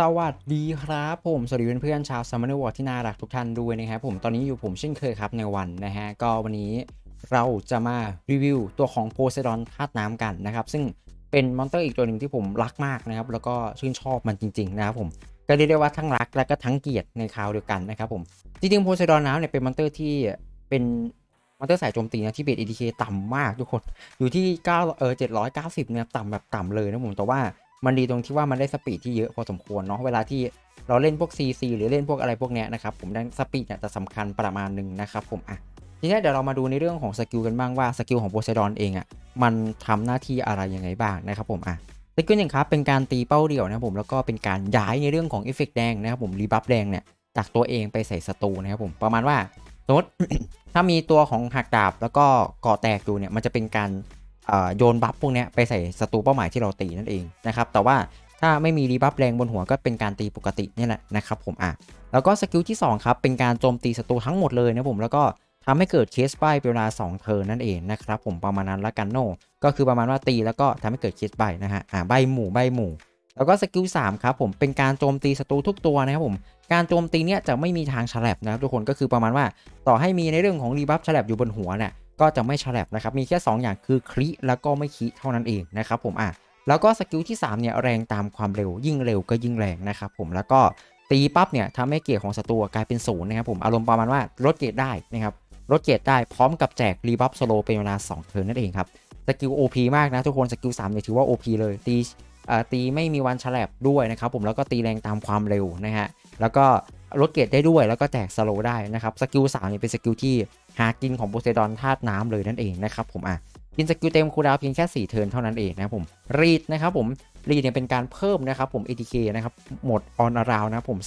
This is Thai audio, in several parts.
สวัสดีครับผม สวัสดีเพื่อนๆชาวซัมเมอร์วอร์ที่น่ารักทุกท่านด้วยนะครับผมตอนนี้อยู่ผมเช่นเคยครับในวันนะฮะก็วันนี้เราจะมารีวิวตัวของโพไซดอนธาตุน้ำกันนะครับ ซึ่งเป็นมอนเตอร์อีกตัวหนึ่งที่ผมรักมากนะครับ แล้วก็ชื่นชอบมันจริงๆนะครับผมก็เรียกได้ว่าทั้งรักและก็ทั้งเกลียดในคราวเดียวกันนะครับผมจริงๆโพไซดอนน้ำเนี่ยเป็นมอนเตอร์ที่เป็นมอนเตอร์สายโจมตีนะที่เบส ADK ต่ำมากทุกคนอยู่ที่9เออ790เนี่ยต่ำแบบต่ำเลยนะผมแต่ว่า มันดีตรงที่ว่ามันได้สปีดที่เยอะพอสมควรเนาะเวลาที่เราเล่นพวก CC หรือเล่นพวกอะไรพวกเนี้ยนะครับผมได้สปีดเนี่ยจะสำคัญประมาณหนึ่งนะครับผมอะทีนี้เดี๋ยวเรามาดูในเรื่องของสกิลกันบ้างว่าสกิลของโพไซดอนเองอะมันทำหน้าที่อะไรยังไงบ้างนะครับผมอะสกิลหนึ่งครับเป็นการตีเป้าเดี่ยวนะครับผมแล้วก็เป็นการย้ายในเรื่องของเอฟเฟกต์แดงนะครับผมรีบัฟแดงเนี่ยจากตัวเองไปใส่ศัตรูนะครับผมประมาณว่าสมมติถ้ามีตัวของหักดาบแล้วก็ก่อแตกอยู่เนี่ยมันจะเป็นการ โยนบัฟพวกนี้ไปใส่ศัตรูเป้าหมายที่เราตีนั่นเองนะครับแต่ว่าถ้าไม่มีรีบัฟแรงบนหัวก็เป็นการตีปกตินี่แหละนะครับผมอะแล้วก็สกิลที่2ครับเป็นการโจมตีศัตรูทั้งหมดเลยนะผมแล้วก็ทำให้เกิดเคสใบเป็นเวลา2เทิร์นนั่นเองนะครับผมประมาณนั้นละกันโนก็คือประมาณว่าตีแล้วก็ทำให้เกิดเคสใบนะฮะอ่าใบหมู่ใบหมู่ แล้วก็สกิล3ครับผมเป็นการโจมตีศัตรูทุกตัวนะครับผมการโจมตีเนี้ยจะไม่มีทางฉลับนะครับทุกคนก็คือประมาณว่า ต่อให้มีในเรื่องของรีบัฟฉลับอยู่บนหัวเนี่ย ก็จะไม่ฉลับนะครับ มีแค่ 2 อย่างคือคลิแล้วก็ไม่คลิเท่านั้นเองนะครับผมอะแล้วก็สกิลที่3เนี่ยแรงตามความเร็วยิ่งเร็วก็ยิ่งแรงนะครับผมแล้วก็ตีปั๊บเนี่ยทำให้เกียร์ของศัตรูกลายเป็นศูนย์นะครับผมอารมณ์ประมาณว่าลดเกียร์ได้นะครับลดเกียร์ได้พร้อมกับแจกรีบัฟโซโลเป็นเวลา2เทิร์นนั่นเองครับสกิล OP มากนะทุกคนสกิล3เนี่ยถือว่า OP เลยตีอ่าตีไม่มีวันฉลับด้วยนะครับผมแล้วก็ตีแรงตามความเร็วนะฮะแล้วก็ ลดเกร์ได้ด้วยแล้วก็แจกสโลได้นะครับสกิล3เนี่ยเป็นสกิลที่หากินของโพไซดอนธาตุน้ำเลยนั่นเองนะครับผมอะกินสกิลเต็มคูดาวเพียงแค่4เทิร์นเท่านั้นเองนะครับผมรีดนะครับผมรีดเนี่ยเป็นการเพิ่มนะครับผม ATK นะครับหมดออนอาราวนะครับผม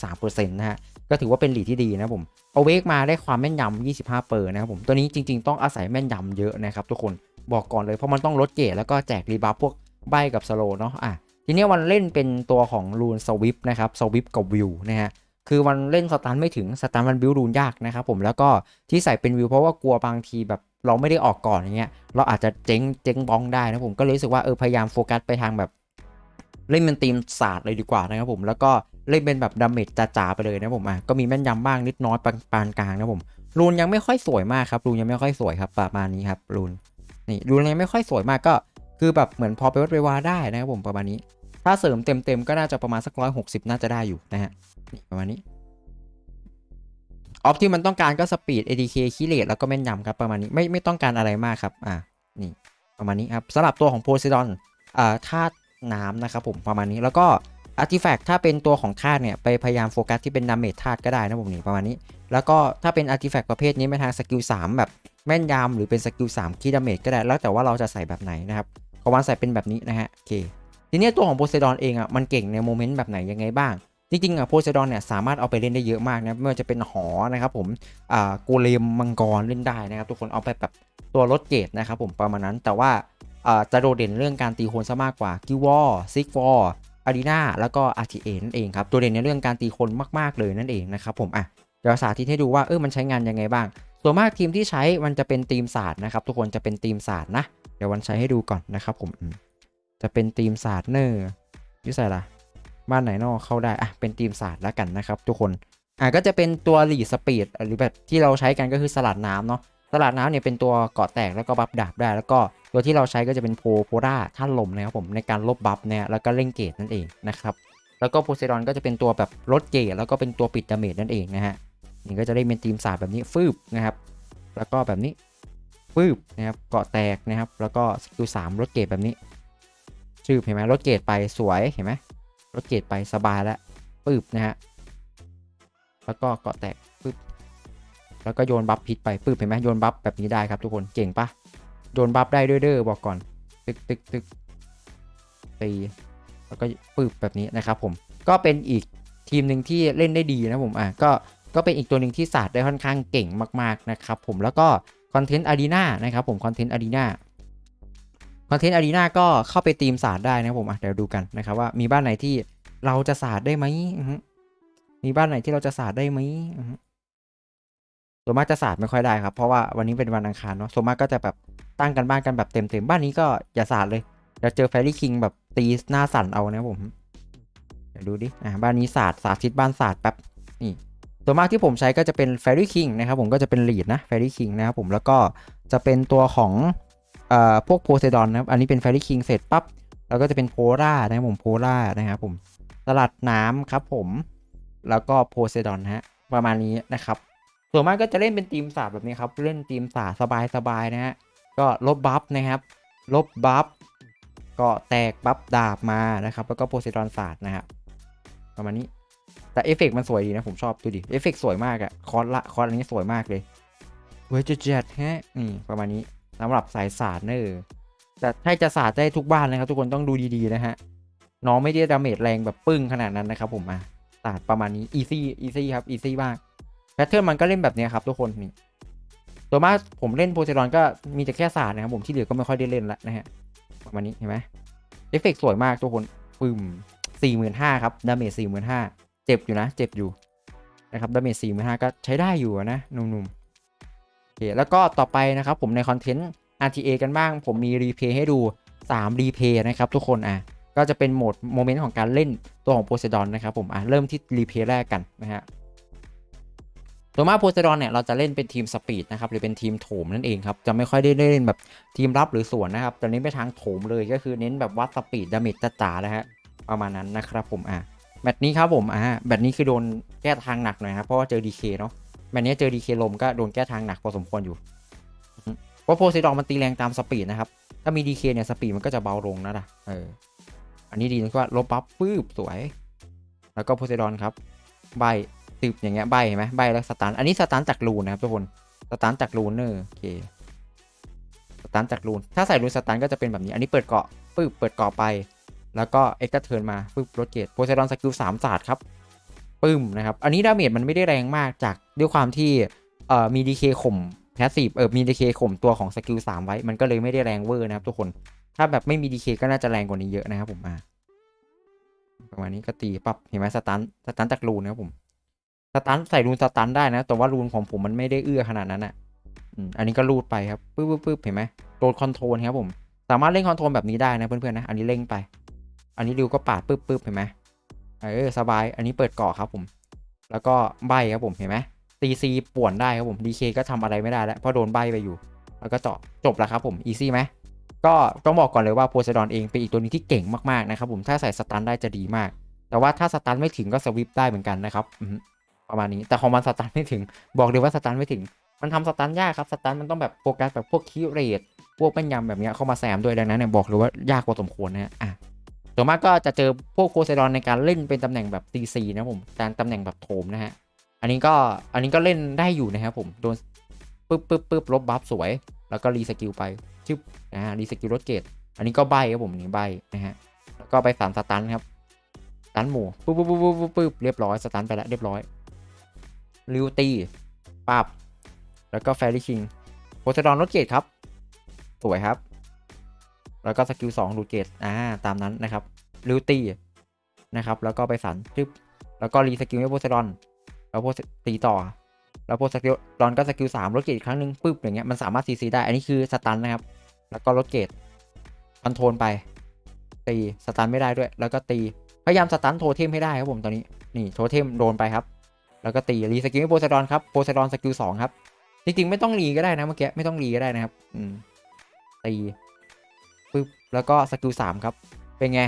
33%นะฮะก็ถือว่าเป็นรีดที่ดีนะผมเอาเวกมาได้ความแม่นยำ25เปอร์นะครับผมตัวนี้จริง ๆ ต้องอาศัยแม่นยำเยอะนะครับทุกคนบอกก่อนเลยเพราะมันต้องลดเกรดแล้วก็แจกรีบัฟพวกใบกับสโลเนาะอะทีนี้วันเล่นเป็นตัวของรูนสวิปนะครับสวิปกับวิวนะฮะ คือมันเล่นสตันไม่ถึงสตันมันบิวรูนยากนะครับผมแล้วก็ที่ใส่เป็นวิวเพราะว่ากลัวบางทีแบบเราไม่ได้ออกก่อนอย่างเงี้ยเราอาจจะเจ๊งเจ๊งบ้องได้นะผมก็เลยรู้สึกว่าเออพยายามโฟกัสไปทางแบบ เล่นเป็นทีมศาสตร์เลยดีกว่านะครับผมแล้วก็เล่นเป็นแบบดาเมจจ๋าๆไปเลยนะผมอะก็มีแม่นยำบ้างนิดน้อยปานปานกลางนะผมรูนยังไม่ค่อยสวยมากครับรูนยังไม่ค่อยสวยครับประมาณนี้ครับรูนนี่รูนยังไม่ค่อยสวยมากก็ คือแบบเหมือนพอไปวัดไปวาได้นะครับผมประมาณนี้ ถ้าเสริมเต็มๆก็น่าจะประมาณสักร้อยหกสิบน่าจะได้อยู่นะฮะ นี่ประมาณนี้ ออฟที่มันต้องการก็สปีด ADK คิเลตแล้วก็แม่นยำครับประมาณนี้ไม่ไม่ต้องการอะไรมากครับ อ่านี่ประมาณนี้ครับสำหรับตัวของโพไซดอนอ่าธาตุน้ำนะครับผมประมาณนี้แล้วก็อาร์ติแฟกต์ถ้าเป็นตัวของธาตุเนี่ย ไปพยายามโฟกัสที่เป็นดาเมจธาตุก็ได้นะผมนี่ประมาณนี้ แล้วก็ถ้าเป็นอาร์ติแฟกต์ประเภทนี้ไปทางสกิล3แบบแม่นยำหรือเป็นสกิล3คีดาเมจก็ได้ แล้วแต่ว่าเราจะใส่แบบไหนนะครับขอวันใส่เป็นแบบนี้นะฮะโอเคทีนี้ตัวของโพไซดอนเองอะมันเก่งในโมเมนต์แบบไหนยังไงบ้าง จริงๆอะโพไซดอนเนี่ยสามารถเอาไปเล่นได้เยอะมากนะไม่ว่าจะเป็นหอนะครับผมอ่าโกเลมมังกรเล่นได้นะครับ ทุกคนเอาไปแบบตัวลดเกรดนะครับผมประมาณนั้นแต่ว่าอ่าจะโดดเด่นเรื่องการตีโคนซะมากกว่ากิวอร์ซิกวอร์อารีนาแล้วก็ RTA นั่นเองครับตัวเด่นในเรื่องการตีคนมากๆเลยนั่นเองนะครับผมอะเดี๋ยวสาธิตให้ดูว่าเออมันใช้งานยังไงบ้าง ส่วนมากทีมที่ใช้มันจะเป็นทีมศาสตร์นะครับทุกคนจะเป็นทีมศาสตร์นะ เดี๋ยววันใช้ให้ดูก่อนนะครับผมอืมจะเป็นทีมศาสตร์เนอร์ยุ่ใส่ละ บ้านไหนนอกเข้าได้อะเป็นทีมศาสตร์แล้วกันนะครับทุกคนอะก็จะเป็นตัวหลีสปีดหรือแบบที่เราใช้กันก็คือสลัดน้ำเนาะสลัดน้ำเนี่ยเป็นตัวเกาะแตกแล้วก็บัฟดาบได้ แล้วก็ตัวที่เราใช้ก็จะเป็นโพโพราท่านลมนะครับผมในการลบบัฟเนี่ยแล้วก็เร่งเกตนั่นเองนะครับแล้วก็โพไซดอนก็จะเป็นตัวแบบลดเกตแล้วก็เป็นตัวปิดดาเมจนั่นเองนะฮะนี่ก็จะได้เป็นทีมศาสตร์แบบนี้ฟืบนะครับแล้วก็แบบนี้ฟืบนะครับเกาะแตกนะครับแล้วก็สกิลสามลดเกตแบบนี้ชื่อเห็นไหมลดเกตไปสวยเห็นไหม รถเกตไปสบายแล้วปึ๊บนะฮะแล้วก็เกาะแตกปึ๊บแล้วก็โยนบัฟพิษไปปึ๊บเห็นไหมโยนบัฟแบบนี้ได้ครับทุกคนเก่งปะโยนบัฟได้ด้วยเด้อบอกก่อน ตึกตึกตึกตีแล้วก็ปึ๊บแบบนี้นะครับผมก็เป็นอีกทีมหนึ่งที่เล่นได้ดีนะผมอะก็ก็เป็นอีกตัวหนึ่งที่ศาสตร์ได้ค่อนข้างเก่งมาก ๆ นะครับผมแล้วก็คอนเทนต์อารีนานะครับผมคอนเทนต์อารีนา คอนเทนต์อารีนาก็เข้าไปตีมศาสตร์ได้นะผมอะเดี๋ยวดูกันนะครับว่ามีบ้านไหนที่เราจะศาสตร์ได้ไหมมีบ้านไหนที่เราจะศาสตร์ได้ไหมส่วนมากจะศาสตร์ไม่ค่อยได้ครับ เพราะว่าวันนี้เป็นวันอังคารเนาะส่วนมากก็จะแบบตั้งกันบ้านกันแบบเต็มๆบ้านนี้ก็อย่าศาสตร์เลยเดี๋ยวเจอแฟรี่คิงแบบตีหน้าสั่นเอานะผมเดี๋ยวดูดิอ่าบ้านนี้ศาสตร์สาธิตบ้านศาสตร์แป๊บนี่ตัวมากที่ผมใช้ก็จะเป็น Fairy King นะครับผมก็จะเป็น lead นะ Fairy King นะครับผมแล้วก็จะเป็นตัวของ พวกโพไซดอนนะครับ อันนี้เป็น Fairy King เสร็จปั๊บแล้วก็จะเป็นโพล่านะครับผมโพล่านะครับผมสลัดน้ำครับผมแล้วก็โพไซดอนฮะประมาณนี้นะครับส่วนมากก็จะเล่นเป็นทีมศาแบบนี้ครับ เล่นทีมศาสตร์สบายๆนะฮะก็ลบบัฟนะครับ ลบบัฟก็แตกบัฟดาบมานะครับ แล้วก็โพไซดอนศาสตร์นะครับประมาณนี้แต่เอฟเฟกต์มันสวยดีนะผมชอบดูดิเอฟเฟกต์สวยมากอะคอร์สละคอร์สอันนี้สวยมากเลยเวจเจ็ดฮะนี่ประมาณนี้ สำหรับสายศาสตร์เนอแต่ถ้จะศาสตร์ได้ทุกบ้านนะครับ ทุกคนต้องดูดีๆนะฮะน้องไม่ได้ดาเมจแรงแบบปึ้งขนาดนั้นนะครับผมอะศาสตร์ประมาณนี้อีซี่อีซี่ครับอีซี่มากแพทเทิร์นมันก็เล่นแบบนี้ครับทุกคนนี่ตัวมากผมเล่นโพไซดอนก็มีแต่แค่ศาสตร์นะครับผมที่เหลือก็ไม่ค่อยได้เล่นละนะฮะประมาณนี้เห็นไหมเอฟเฟกต์สวยมากทุกคนปึ้มสี่หมื่นห้าครับดาเมจสี่หมื่นห้าเจ็บอยู่นะ เจ็บอยู่นะครับดาเมจสี่หมื่นห้าก็ใช้ได้อยู่นะหนุ่มๆ เคแล้วก็ต่อไปนะครับผมในคอนเทนต์ RTA กันบ้าง ผมมีรีเพย์ให้ดู3รีเพย์นะครับทุกคนอะก็จะเป็นโหมดโมเมนต์ของการเล่นตัวของโพไซดอนนะครับผมอะเริ่มที่รีเพย์แรกกันนะฮะตัวมาโพไซดอนเนี่ยเราจะเล่นเป็นทีมสปีดนะครับหรือเป็นทีมโถมนั่นเองครับจะไม่ค่อยได้เล่นแบบทีมรับหรือสวนนะครับจะเน้นไปทางโถมเลยก็คือเน้นแบบวัดสปีดดาเมจจ๋าๆนะฮะประมาณนั้นนะครับผมอะแมตช์นี้ครับผมอ่าแมตช์นี้คือโดนแก้ทางหนักหน่อยครับเพราะว่าเจอดีเคเนาะ แมตช์นี้เจอดีเคลมก็โดนแก้ทางหนักพอสมควรอยู่เพราะโพไซดอนมันตีแรงตามสปีดนะครับ ถ้ามีดีเคเนี่ยสปีดมันก็จะเบาลงนะล่ะเออ อันนี้ดีนะก็ลบปั๊บปื๊บสวย แล้วก็โพไซดอนครับ ใบติบอย่างเงี้ยใบเห็นไหมใบแล้วสตันอันนี้สตันจากรูนนะครับทุกคนสตันจากรูนเนอร์โอเคสตันจากรูน ถ้าใส่รูนสตันก็จะเป็นแบบนี้ อันนี้เปิดเกาะปึ๊บเปิดเกาะไป แล้วก็เอ็กซ์เทิร์นมาปึ๊บรถเกตโพไซดอนสกิลสามศาสตร์ครับ ปึ้มนะครับ อันนี้ดาเมจมันไม่ได้แรงมากจากด้วยความที่เอ่อมีดีเคข่มแพสซีฟเออมีดีเคข่มตัวของสกิลสามไว้ มันก็เลยไม่ได้แรงเวอร์นะครับทุกคน ถ้าแบบไม่มีดีเคก็น่าจะแรงกว่านี้เยอะนะครับผมมาประมาณนี้ก็ตีปั๊บเห็นไหมสตันสตันจากรูนนะครับผมสตันใส่รูนสตันได้นะ แต่ว่ารูนของผมมันไม่ได้เอื้อขนาดนั้นอะ่ะอันนี้ก็รูดไปครับปึ๊บปึ๊บปึ๊บเห็นไหมโดนคอนโทรลครับผม สามารถเล่นคอนโทรลแบบนี้ได้นะเพื่อนๆนะ อันนี้เล่งไป อันนี้ริวก็ปาดปึ๊บปึ๊บเห็นไหม เออสบาย อันนี้เปิดเกาะครับผม แล้วก็ใบครับผมเห็นไหมตีซีป่วนได้ครับผมดีเคก็ทำอะไรไม่ได้แล้วเพราะโดนใบไปอยู่ แล้วก็เจาะจบแล้วครับผมอีซี่ไหมก็ต้องบอกก่อนเลยว่าโพไซดอนเองเป็นอีกตัวนึงที่เก่งมากๆนะครับผมถ้าใส่สตันได้จะดีมาก แต่ว่าถ้าสตันไม่ถึงก็สวิปได้เหมือนกันนะครับประมาณนี้แต่ของมันสตันไม่ถึง บอกเลยว่าสตันไม่ถึง มันทำสตันยากครับสตันมันต้องแบบโฟกัสแบบพวกคีเรทพวกแม่นยำแบบเนี้ยเข้ามาแซมด้วยดังนั้นเนี่ยบอกเลยว่ายากพอสมควรนะฮะอะ ส่วนมากก็จะเจอพวกโพไซดอนในการเล่นเป็นตำแหน่งแบบ DC นะผมการตำแหน่งแบบโถมนะฮะ อันนี้ก็อันนี้ก็เล่นได้อยู่นะครับผม โดนปึ๊บปึ๊บปึ๊บลบบัฟสวย แล้วก็รีสกิลไปชึบนะฮะรีสกิลรถเกต อันนี้ก็ใบครับผมนี่ใบนะฮะแล้วก็ไปสามสตันครับสตันหมู่ปึ๊บปึ๊บปึ๊บปึ๊บปึ๊บเรียบร้อยสตันไปแล้วเรียบร้อยลิวตีปับแล้วก็แฟรี่คิงโพไซดอนรถเกตครับ สวยครับ แล้วก็สกิลสองรูดเกตอ่าตามนั้นนะครับลิวตี้นะครับแล้วก็ไปสันปึ๊บแล้วก็รีสกิลให้โพไซดอนแล้วโพไซตีต่อ แล้วโพไซดอนก็สกิลสามลดเกตอีกครั้งหนึ่งปึ๊บอย่างเงี้ยมันสามารถซีซีได้อันนี้คือสตันนะครับ แล้วก็ลดเกตคอนโทรลไป ตีสตันไม่ได้ด้วย แล้วก็ตีพยายามสตันโทเทมให้ได้ครับผมตอนนี้นี่โทเทมโดนไปครับ แล้วก็ตีรีสกิลให้โพไซดอนครับโพไซดอนสกิลสองครับจริงๆไม่ต้องรีก็ได้นะเมื่อกี้ไม่ต้องรีก็ได้นะครับ อืมตี ปึ๊บแล้วก็สกิลสามครับ เป็นไง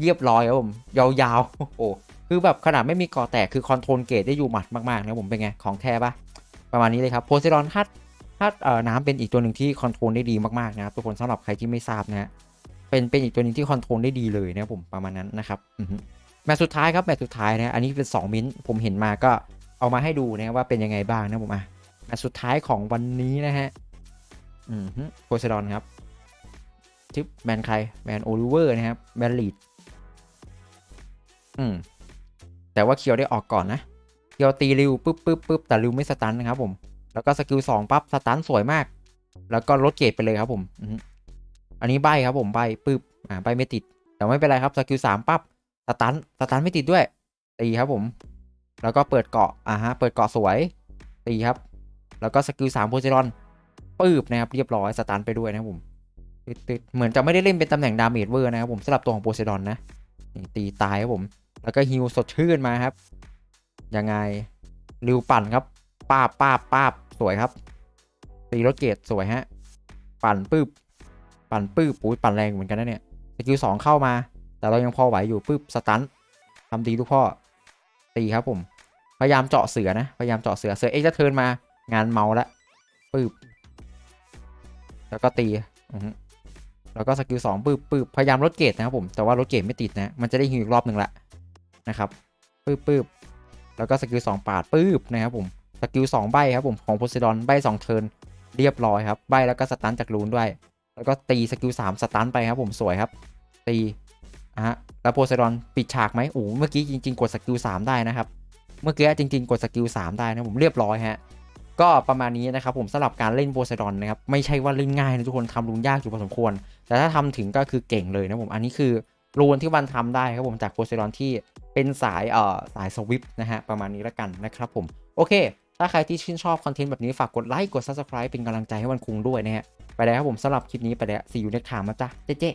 เรียบร้อยครับผมยาวๆ โอ้โหคือแบบขนาดไม่มีก่อแตกคือคอนโทรลเกตได้อยู่หมัดมากๆนะผมเป็นไงของแท้ปะประมาณนี้เลยครับโพไซดอนฮัตฮัตเอ่อน้ำเป็นอีกตัวหนึ่งที่คอนโทรลได้ดีมากๆนะครับทุกคนสำหรับใครที่ไม่ทราบนะฮะเป็นเป็นอีกตัวหนึ่งที่คอนโทรลได้ดีเลยนะครับผมประมาณนั้นนะครับแมตช์สุดท้ายครับแมตช์สุดท้ายนะอันนี้เป็น 2 มิ้นท์ผมเห็นมาก็เอามาให้ดูนะว่าเป็นยังไงบ้างนะผมอะแมตช์สุดท้ายของวันนี้นะฮะอือฮึโพไซดอนครับ ทิปแมนใครแมนโอลิเวอร์นะครับแมนลีดอืม แต่ว่าเคียวได้ออกก่อนนะ เคียวตีริวปุ๊บปุ๊บปุ๊บแต่ริวไม่สตันนะครับผม แล้วก็สกิลสองปั๊บสตันสวยมาก แล้วก็ลดเกรดไปเลยครับผมอือันนี้ใบครับผมใบปุ๊บ อ่าใบไม่ติด แต่ไม่เป็นไรครับสกิลสามปั๊บสตันสตันไม่ติดด้วย ตีครับผม แล้วก็เปิดเกาะ อ่าฮะ เปิดเกาะสวย ตีครับ แล้วก็สกิลสามโพซิดอนปืบนะครับ เรียบร้อยสตันไปด้วยนะครับผม ติดๆเหมือนจะไม่ได้เล่นเป็นตำแหน่งดาเมจเวอร์นะครับผมสำหรับตัวของโพไซดอนนะนี่ตีตายครับผม แล้วก็ฮิวสดชื่นมาครับ ยังไงริวปั่นครับป้าบป้าบป้าบสวยครับตีรถเกตสวยฮะ ปั่นปื๊บปั่นปื๊บปุ้ยปั่นแรงเหมือนกันนะเนี่ยสกิลสองเข้ามา แต่เรายังพอไหวอยู่ปื๊บสตันทำดีทุกข้อตีครับผม พยายามเจาะเสือนะ พยายามเจาะเสือเสือเอ็กจะเทิร์นมางานเมาแล้วปื๊บแล้วก็ตีอ แล้วก็สกิลสองปื๊บปื๊บพยายามลดเกตนะครับผม แต่ว่ารถเกตไม่ติดนะ มันจะได้ฮิวอีกรอบหนึ่งละนะครับปื๊บปื๊บแล้วก็สกิลสองปาดปื๊บนะครับผมสกิลสองใบครับผมของโพไซดอนใบสองเทิร์นเรียบร้อยครับใบแล้วก็สตันจากรูนด้วย แล้วก็ตีสกิลสามสตันไปครับผมสวยครับตีอะฮะแล้วโพไซดอนปิดฉากไหมโอ้เมื่อกี้จริงๆ กดสกิลสามได้นะครับ เมื่อกี้จริงๆ กดสกิล3ได้นะผมเรียบร้อยฮะ ก็ประมาณนี้นะครับผมสำหรับการเล่นโพไซดอนนะครับไม่ใช่ว่าเล่นง่ายนะทุกคนทำรูนยากอยู่พอสมควร แต่ถ้าทำถึงก็คือเก่งเลยนะผมอันนี้คือรูนที่มันทำได้ครับผมจากโพไซดอนที่เป็นสายเอ่อสายสวิปนะฮะประมาณนี้ล้วกันนะครับผมโอเค ถ้าใครที่ชื่นชอบคอนเทนต์แบบนี้ฝากกดไลค์กด subscribe เป็นกำลังใจให้วันคุงด้วยนะฮะไปแล้วครับผมสำหรับคลิปนี้ไปแล้ว see you next time นะจ๊ะเจ๊